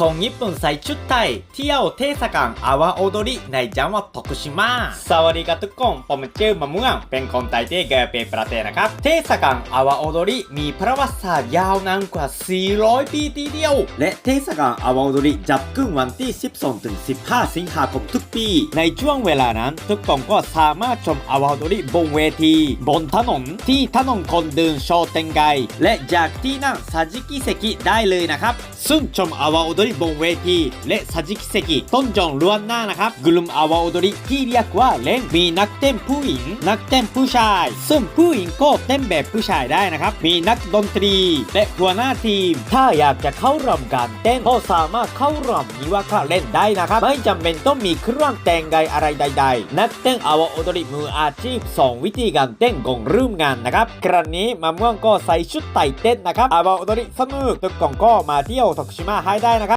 คนญี่ปุ่นใส่ชุดไทย เที่ยวเทศกาลอาวาโอโดริในจังหวัดโตกุชิมะสวัสดีครับทุกคนผมชื่อมะม่วงเป็นคนไทยที่เกิดเป็นประเทศนะครับ เทศกาลอาวาโอโดริมีประวัติศาสตร์ยาวนานกว่า 400 ปีทีเดียว และเทศกาลอาวาโอโดริจับขึ้นวันที่ 12ถึง15 สิงหาคมทุกปี ในช่วงเวลานั้น ทุกคนก็สามารถชมอาวาโอโดริบนเวที บนถนนที่ถนนคนเดินโชว์เต็งไกและจากที่นั่งซาจิกิเซกิได้เลยนะครับ ซึ่งชมอาวาโอดริบนเวทีและซาจิกิเซกิต้นจองล้วนหน้านะครับกลุ่มอาวาอดริที่เรียกว่าเล่นมีนักเต้นผู้หญิง นักเต้นผู้ชาย ซึ่งผู้หญิงก็เต้นแบบผู้ชายได้นะครับ มีนักดนตรี และหัวหน้าทีม ถ้าอยากจะเข้ารำการเต้นก็สามารถเข้ารำนิวาคาเล่นได้นะครับ ไม่จำเป็นต้องมีเครื่องแต่งกายอะไรใด ๆ นักเต้นอาวาโอดริมืออาชีพสองวิธีการเต้นกงร่วมงานนะครับครั้งนี้มะม่วงก็ใส่ชุดไต่เต้นนะครับอาวาโอดริสนุกทุกคนก็มาเที่ยว徳島ให้ได้นะครับ